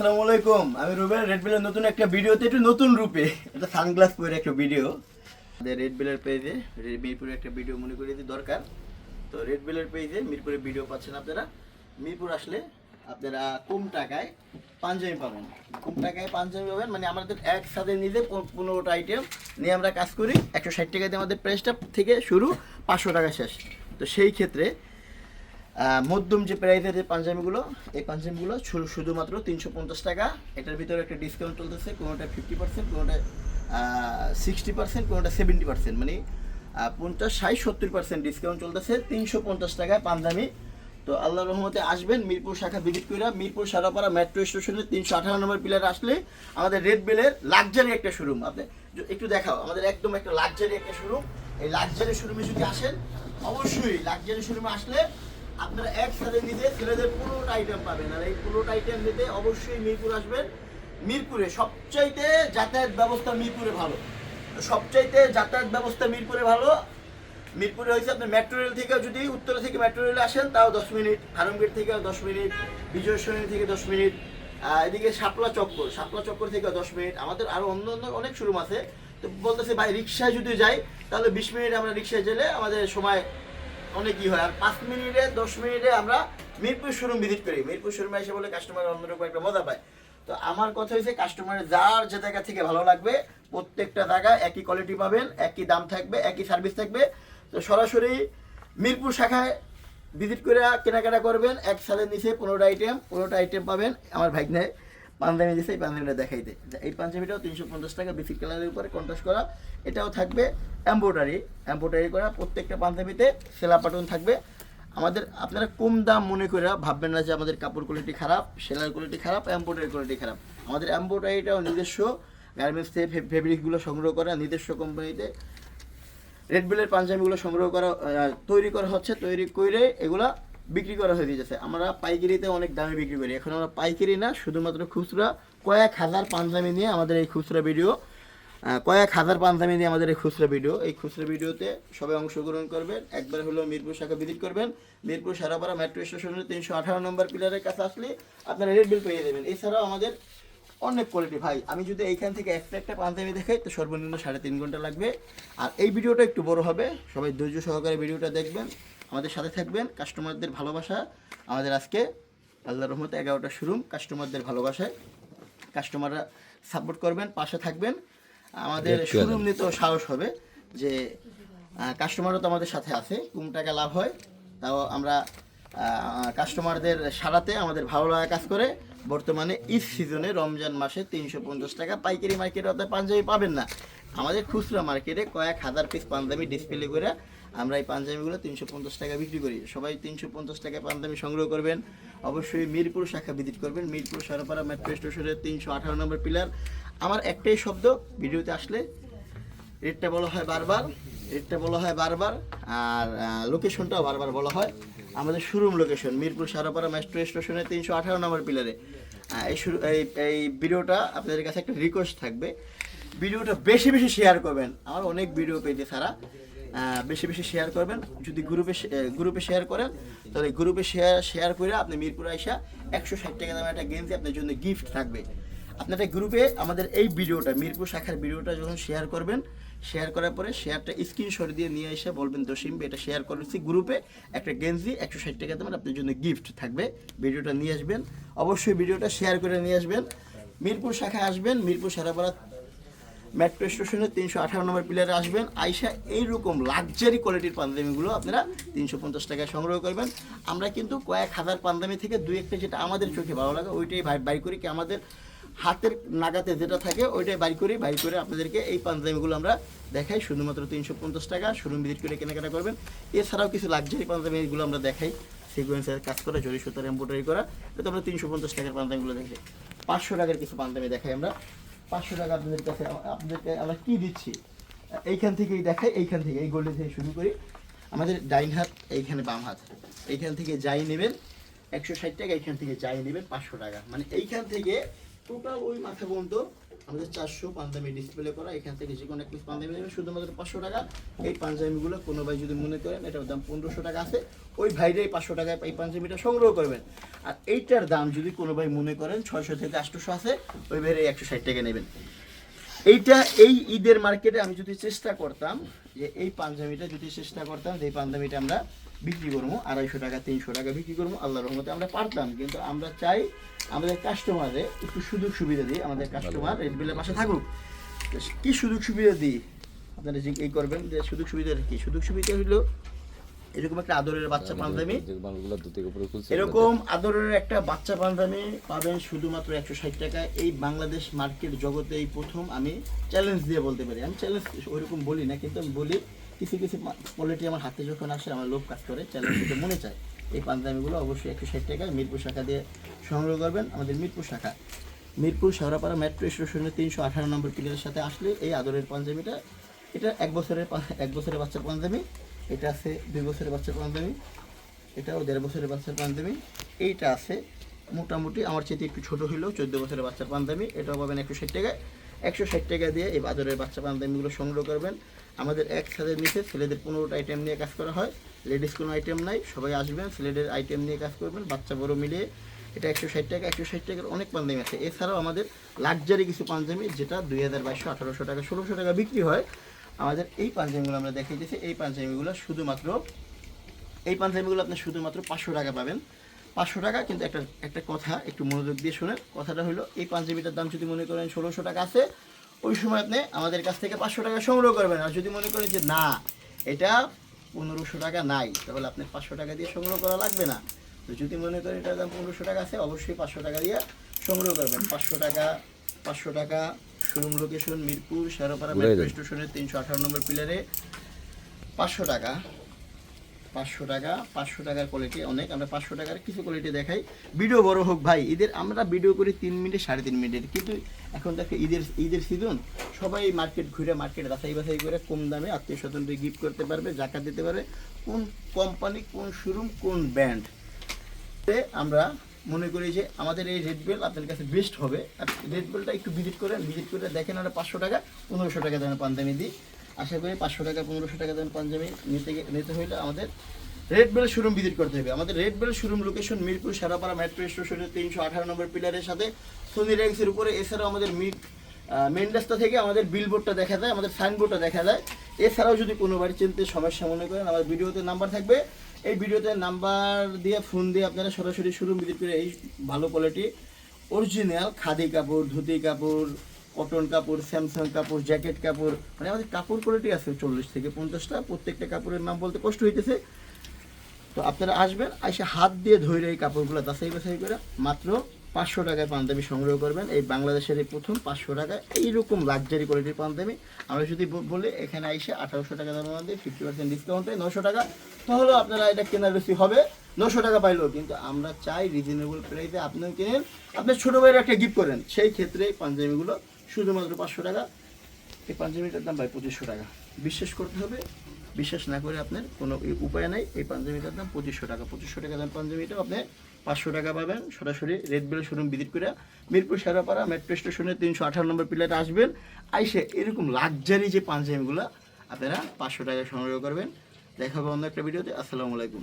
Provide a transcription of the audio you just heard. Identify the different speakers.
Speaker 1: আসসালামু আলাইকুম। আমি রুবেল রেড বিলের নতুন একটা ভিডিওতে একটু নতুন রূপে। একটা সানগ্লাস পরে একটা ভিডিও। আমাদের রেড বিলের পেজে মিরপুরে একটা ভিডিও মনে করে দিতে দরকার। তো রেড বিলের পেজে মিরপুরে ভিডিও পাচ্ছেন আপনারা। মিরপুর আসলে আপনারা কম টাকায় পাঞ্জাবি পাবেন। কম টাকায় পাঞ্জাবি পাবেন মানে আমাদের একসাথে নিজে পনেরোটা আইটেম নিয়ে আমরা কাজ করি। একশো ষাট টাকা দিয়ে আমাদের প্রাইসটা থেকে শুরু পাঁচশো টাকা শেষ। তো সেই ক্ষেত্রে মধ্যম যে প্রাইসের যে পাঞ্জাবিগুলো, এই পাঞ্জাবিগুলো শুধুমাত্র তিনশো পঞ্চাশ টাকা। এটার ভিতরে একটা ডিসকাউন্ট চলতেছে, কোনোটা ফিফটি পার্সেন্ট কোনোটা সিক্সটি পার্সেন্ট কোনোটা সেভেন্টি পার্সেন্ট মানে পঞ্চাশ, ষাট, সত্তর পার্সেন্ট ডিসকাউন্ট চলতেছে তিনশো পঞ্চাশ টাকায় পাঞ্জাবি। তো আল্লাহ রহমতে আসবেন মিরপুর শাখা ভিজিট করে মিরপুর সারাপাড়া মেট্রো স্টেশনের তিনশো আঠারো নম্বর পিলার আসলে আমাদের রেড বেলের লাক্সারি একটা শোরুম আপনি একটু দেখাও, আমাদের একদম একটা লাক্সারি একটা শোরুম এই লাক্সারি শোরুমে যদি আসেন, অবশ্যই লাক্সারি শোরুমে আসলে আপনারা একসাথে নিতে ছেলেদের পুরোটা আইটেম পাবেন আর এই পুরোটা আইটেম নিতে অবশ্যই মিরপুর আসবেন। মিরপুরে সবচাইতে যাতায়াত ব্যবস্থা মিরপুরে ভালো। সবচাইতে যাতায়াত ব্যবস্থা মিরপুরে ভালো। মিরপুরে হয়েছে আপনার মেট্রো রেল থেকে যদি উত্তরা থেকে মেট্রো রেলে আসেন, তাও দশ মিনিট। হারমগেট থেকে দশ মিনিট। বিজয় সরণি থেকে দশ মিনিট। এদিকে শাপলা চক্কর। শাপলা চক্কর থেকে দশ মিনিট। আমাদের আরও অন্য অন্য অনেক শোরুম আছে। তো বলতেছে, ভাই রিক্সায় যদি যাই, তাহলে বিশ মিনিট আমরা রিক্সায় গেলে আমাদের সময় অনেক ই হয়। আর পাঁচ মিনিটে, দশ মিনিটে আমরা মিরপুর শোরুম ভিজিট করি। মিরপুর শোরুমে এসে বলে কাস্টমার অন্যরকম একটা মজা পায়। তো আমার কথা হয়েছে কাস্টমারের যার যে জায়গা থেকে ভালো লাগবে, প্রত্যেকটা জায়গা একই কোয়ালিটি পাবেন, একই দাম থাকবে, একই সার্ভিস থাকবে। তো সরাসরি মিরপুর শাখায় ভিজিট করে কেনাকাটা করবেন। এক সালের নিচে পনেরোটা আইটেম পনেরোটা আইটেম পাবেন আমার ভাগ্নে। পাঞ্জাবি দিছে, এই পাঞ্জাবিটা দেখাইতে এই পাঞ্জাবিটাও তিনশো পঞ্চাশ টাকা বেসিক কালারের উপরে কন্ট্রাস্ট করা। এটাও থাকবে এম্ব্রয়ডারি এম্ব্রয়ডারি করা প্রত্যেকটা পাঞ্জাবিতে সেলা বাটন থাকবে। আমাদের, আপনারা কম দাম মনে করে ভাববেন না যে আমাদের কাপড় কোয়ালিটি খারাপ, সেলার কোয়ালিটি খারাপ এম্ব্রয়ডারি কোয়ালিটি খারাপ। আমাদের এম্ব্রয়ডারিটাও নিজস্ব গার্মেন্টস থেকে ফেব্রিকগুলো সংগ্রহ করা নিজস্ব কোম্পানিতে রেড বিলের পাঞ্জাবিগুলো সংগ্রহ করা তৈরি করা হচ্ছে, তৈরি করে এগুলা বিক্রি করা হয়ে যাচ্ছে। আমরা পাইকারিতে অনেক দামে বিক্রি করি। এখন আমরা পাইকারি না, শুধুমাত্র খুচরা, কয়েক হাজার পাঞ্জাবি নিয়ে আমাদের এই খুচরা ভিডিও কয়েক হাজার পাঞ্জাবি নিয়ে আমাদের এই খুচরা ভিডিও। এই খুচরা ভিডিওতে সবাই অংশগ্রহণ করবেন। একবার হলো মিরপুর শাখা ভিজিট করবেন। মিরপুর সারাপাড়া মেট্রো স্টেশনের তিনশো আঠারো নম্বর পিলারের কাছে আসলে আপনারা রেড বিল পেয়ে দেবেন এছাড়াও আমাদের অনেক কোয়ালিটি ভাই, আমি যদি এইখান থেকে একটা একটা পাঞ্জাবি দেখাই, তো সর্বনিম্ন সাড়ে তিন ঘণ্টা লাগবে। আর এই ভিডিওটা একটু বড় হবে। সবাই ধৈর্য সহকারে ভিডিওটা দেখবেন। আমাদের সাথে থাকবেন কাস্টমারদের ভালোবাসা। আমাদের আজকে আল্লাহ রহমতে এগারোটা শুরু কাস্টমারদের ভালোবাসায় কাস্টমাররা সাপোর্ট করবেন পাশে থাকবেন। আমাদের শুরুম নিতেও সাহস হবে যে কাস্টমারও তো আমাদের সাথে আছে কম টাকা লাভ হয়। তাও আমরা কাস্টমারদের সারাতে আমাদের ভালো লাগা কাজ করে। বর্তমানে ঈদ সিজনে রমজান মাসে তিনশো পঞ্চাশ টাকা পাইকারি মার্কেটে অর্থাৎ পাঞ্জাবি পাবেন না। আমাদের খুচরা মার্কেটে কয়েক হাজার পিস পাঞ্জাবি ডিসপ্লে করে আমরা এই পাঞ্জাবিগুলো তিনশো পঞ্চাশ টাকা বিক্রি করি। সবাই তিনশো পঞ্চাশ টাকা পাঞ্জাবি সংগ্রহ করবেন। অবশ্যই মিরপুর শাখা ভিজিট করবেন। মিরপুর সরপাড়া মেট্রো স্টেশনের তিনশো আঠারো নম্বর পিলার। আমার একটাই শব্দ, ভিডিওতে আসলে রেটটা বলা হয় বারবার, রেটটা বলা হয় বারবার, আর লোকেশনটাও বারবার বলা হয়। আমাদের showroom location Mirpur Shewrapara metro স্টেশনের তিনশো আঠারো নম্বর পিলারে। এই শুরু, এই এই ভিডিওটা আপনাদের কাছে একটা রিকোয়েস্ট থাকবে। ভিডিওটা বেশি বেশি শেয়ার করবেন। আমার অনেক ভিডিও পেয়েছে সারা। বেশি বেশি শেয়ার করবেন। যদি গ্রুপে গ্রুপে শেয়ার করেন, তাহলে গ্রুপে শেয়ার শেয়ার করে আপনি মিরপুর আইসা একশো ষাট টাকা দামের একটা গেঞ্জি আপনার জন্য গিফট থাকবে। আপনারা গ্রুপে আমাদের এই ভিডিওটা, মিরপুর শাখার ভিডিওটা যখন শেয়ার করবেন শেয়ার করার পরে শেয়ারটা স্ক্রিনশট দিয়ে নিয়ে এসে বলবেন দশিম এটা শেয়ার করেছি গ্রুপে একটা গেঞ্জি একশো ষাট টাকা দামের আপনার জন্য গিফট থাকবে। ভিডিওটা নিয়ে আসবেন। অবশ্যই ভিডিওটা শেয়ার করে নিয়ে আসবেন। মিরপুর শাখায় আসবেন, মিরপুর সারাপাড়া মেট্রো স্টেশনের তিনশো আঠারো নম্বর পিলারে আসবেন। আইসা এইরকম লাক্সারি কোয়ালিটির পাঞ্জাবিগুলো আপনারা তিনশো পঞ্চাশ টাকায় সংগ্রহ করবেন। আমরা কিন্তু কয়েক হাজার পাঞ্জাবি থেকে দুই একটা যেটা আমাদের চোখে ভালো লাগে, ওইটাই বাই- করি কি আমাদের হাতের নাগাতে যেটা থাকে, ওইটাই বাই করি, বাই করে আপনাদেরকে এই পাঞ্জাবিগুলো আমরা দেখাই। শুধুমাত্র তিনশো পঞ্চাশ টাকা, শোরুম ভিজিট করে কেনাকাটা করবেন। এছাড়াও কিছু লাক্সারি পাঞ্জাবিগুলো আমরা দেখাই। সিকোয়েন্সের কাজ করা জরি সুতার এম্ব্রয়ডারি করা এটা আমরা তিনশো পঞ্চাশ টাকার পাঞ্জাবিগুলো দেখাই। পাঁচশো টাকার কিছু পাঞ্জাবি দেখাই আমরা। পাঁচশো টাকা আপনাদের কাছে আপনাদেরকে আমরা কী দিচ্ছি? এইখান থেকেই দেখাই, এইখান থেকে, এই গোল্ডেন থেকে শুরু করি। আমাদের ডাইন হাত, এইখানে বাম হাত। এইখান থেকে যাই নেবেন, একশো ষাট টাকা, এইখান থেকে যাই নেবেন পাঁচশো টাকা। মানে এইখান থেকে টোটাল ওই মাথা পর্যন্ত আমাদের চারশো পাঞ্জাবি ডিসপ্লে করা, এখান থেকে যে কোনো এক পাঞ্জাবি নেবেন। শুধুমাত্র পাঁচশো টাকা। এই পাঞ্জাবিগুলো কোনো ভাই যদি মনে করেন, এটার দাম পনেরোশো টাকা আছে। ওই ভাইরাই পাঁচশো টাকায় এই পাঞ্জাবিটা সংগ্রহ করবেন। আর এইটার দাম যদি কোনো ভাই মনে করেন, ছয়শো থেকে আটশোশো আছে, ওই ভাইরাই একশো ষাট টাকা নেবেন। এইটা এই ঈদের মার্কেটে আমি যদি চেষ্টা করতাম যে এই পাঞ্জাবিটা যদি চেষ্টা করতাম যে এই পাঞ্জাবিটা আমরা বিক্রি করব আড়াইশো টাকা তিনশো টাকা বিক্রি করব আল্লাহ রহমতে আমরা পারতাম। কিন্তু আমরা চাই আমাদের কাস্টমারে একটু সুযোগ সুবিধা দিই আমাদের কাস্টমার রেড বিলের পাশে থাকুক। কি সুযোগ সুবিধা দিই? আপনারা এই করবেন যে সুযোগ সুবিধা কি? সুযোগ সুবিধা হলো এরকম একটা আদরের বাচ্চা পাঞ্জাবি। এরকম আদরের একটা বাচ্চা পাঞ্জাবি পাবেন শুধুমাত্র একশো ষাট টাকা এই বাংলাদেশ মার্কেট জগতে এই প্রথম আমি চ্যালেঞ্জ দিয়ে বলতে পারি। আমি চ্যালেঞ্জ ওইরকম বলি না কিন্তু আমি বলি কিছু কিছু কোয়ালিটি আমার হাতে যখন আসে আমার লোভ কাজ করে চ্যালেঞ্জ দিতে মনে চায়। এই পাঞ্জাবিগুলো অবশ্যই একশো ষাট টাকায় মিরপুর শাখা দিয়ে সংগ্রহ করবেন আমাদের মিরপুর শাখা। মিরপুর শেওড়াপাড়া মেট্রো স্টেশনের তিনশো আঠারো নম্বর পিলারের সাথে আসলে এই আদরের পাঞ্জাবিটা এটা এক বছরের এক বছরের বাচ্চার পাঞ্জাবি। এটা আছে দুই বছরের বাচ্চার পাঞ্জাবি, এটাও দেড় বছরের বাচ্চার পাঞ্জাবি, এইটা আছে মোটামুটি আমার চেয়ে একটু ছোট হলেও চোদ্দ বছরের বাচ্চার পাঞ্জাবি, এটাও পাবেন একশো ষাট টাকায়। একশো ষাট টাকা দিয়ে এই বাজারের বাচ্চা পাঞ্জাবিগুলো সংগ্রহ করবেন। আমাদের এক ছাদের নিচে ছেলেদের পনেরোটা আইটেম নিয়ে কাজ করা হয়। লেডিস কোনো আইটেম নাই, সবাই আসবেন, ছেলেদের আইটেম নিয়ে কাজ করবেন, বাচ্চা বড় মিলিয়ে। এটা একশো ষাট টাকা, একশো ষাট টাকার অনেক পাঞ্জাবি আছে। এছাড়াও আমাদের লাক্সারি কিছু পাঞ্জাবি, যেটা দুই হাজার বাইশশো আঠারোশো টাকা, ষোলোশো টাকা বিক্রি হয়। আমাদের এই পাঞ্জাবিগুলো আমরা দেখিয়েছি এই পাঞ্জাবিগুলো শুধুমাত্র এই পাঞ্জাবিগুলো আপনি শুধুমাত্র পাঁচশো টাকা পাবেন। পাঁচশো টাকা কিন্তু একটা একটা কথা একটু মনোযোগ দিয়ে শুনেন। কথাটা হলো, এই পাঞ্জাবিটার দাম যদি মনে করেন ষোলোশো টাকা আছে, ওই সময় আপনি আমাদের কাছ থেকে পাঁচশো টাকা সংগ্রহ করবেন। আর যদি মনে করেন যে না, এটা পনেরোশো টাকা নাই, তাহলে আপনি পাঁচশো টাকা দিয়ে সংগ্রহ করা লাগবে না। তো যদি মনে করেন এটার দাম পনেরোশো টাকা আছে, অবশ্যই পাঁচশো টাকা দিয়ে সংগ্রহ করবেন। পাঁচশো টাকা পাঁচশো টাকা showroom location Mirpur Shewrapara metro স্টেশনের তিনশো আঠারো নম্বর পিলারে পাঁচশো টাকা পাঁচশো টাকা পাঁচশো টাকার কোয়ালিটি অনেক। আমরা পাঁচশো টাকার কিছু কোয়ালিটি দেখাই। ভিডিও বড় হোক ভাই ঈদের আমরা ভিডিও করি তিন মিনিট সাড়ে তিন মিনিটের কিন্তু এখন দেখো ঈদের ঈদের সিজন সবাই মার্কেট ঘুরে মার্কেট বাছাই বাছাই করে কম দামে আত্মীয় স্বজনকে গিফট করতে পারবে জাকাত দিতে পারবে। কোন কোম্পানি কোন শোরুম কোন ব্র্যান্ড আমরা মনে করি যে আমাদের এই রেড বেল আপনার কাছে বেস্ট হবে। আর রেড বেলটা একটু ভিজিট করেন ভিজিট করে দেখেন আমরা পাঁচশো টাকা, পনেরোশো টাকা দামে পাঞ্জাবি দিই। আশা করি পাঁচশো টাকা, পনেরোশো টাকা দামে পাঞ্জাবি নিতে নিতে হইলে আমাদের রেড বেল শোরুম ভিজিট করতে হবে। আমাদের Red Bell showroom location Mirpur Shewrapara metro স্টেশনের তিনশো আঠারো নম্বর পিলারের সাথে সোনি র্যাঙ্কসের উপরে। এছাড়াও আমাদের মিট মেন রাস্তা থেকে আমাদের বিলবোর্ডটা দেখা যায়, আমাদের সাইনবোর্ডটা দেখা যায়। এছাড়াও যদি কোনো বাড়ি চিনতে সমস্যা মনে করেন, আমার ভিডিওতে নাম্বার থাকবে। এই ভিডিওতে নাম্বার দিয়ে, ফোন দিয়ে আপনারা সরাসরি শুরু মিদিরপুরে করে এই ভালো কোয়ালিটি অরিজিনাল খাদি কাপড়, ধুতি কাপড় কটন কাপড় স্যামসাং কাপড় জ্যাকেট কাপড় মানে আমাদের কাপড় কোয়ালিটি আছে চল্লিশ থেকে পঞ্চাশটা, প্রত্যেকটা কাপড়ের নাম বলতে কষ্ট হইতেছে। তো আপনারা আসবেন, এসে হাত দিয়ে ধরে এই কাপড়গুলো যাচাই বাছাই করে, মাত্র পাঁচশো টাকায় পাঞ্জাবি সংগ্রহ করবেন। এই বাংলাদেশের এই প্রথম পাঁচশো টাকায় এইরকম লাক্সারি কোয়ালিটির পাঞ্জাবি। আমরা যদি বলি, এখানে এসে আঠারোশো টাকা দামের মধ্যে ফিফটি পার্সেন্ট ডিসকাউন্টে নশো টাকা। তাহলে আপনারা এটা কেনার বেশি হবে, নশো টাকা পাইলেও। কিন্তু আমরা চাই রিজনেবল প্রাইসে আপনিও কেনেন। আপনার ছোটো ভাইয়ের একটা গিফট করেন, সেই ক্ষেত্রে এই পাঞ্জাবিগুলো শুধুমাত্র পাঁচশো টাকা। এই পাঞ্জাবিটার দাম ভাই পঁচিশশো টাকা। বিশ্বাস করতে হবে, বিশ্বাস না করে আপনার কোনো উপায় নাই। এই পাঞ্জাবিটার দাম পঁচিশশো টাকা। পঁচিশশো টাকা দাম পাঞ্জাবিটা আপনি পাঁচশো টাকা পাবেন। সরাসরি রেড বেল শোরুম ভিজিট করে মিরপুর সেরাপাড়া মেট্রো স্টেশনে তিনশো আঠারো নম্বর প্লেট আসবেন। আইসে এরকম লাক্সারি যে পাঞ্জাবিগুলো, আপনারা পাঁচশো টাকা সংগ্রহ করবেন। দেখা হবে অন্য একটা ভিডিওতে। আসসালামু আলাইকুম।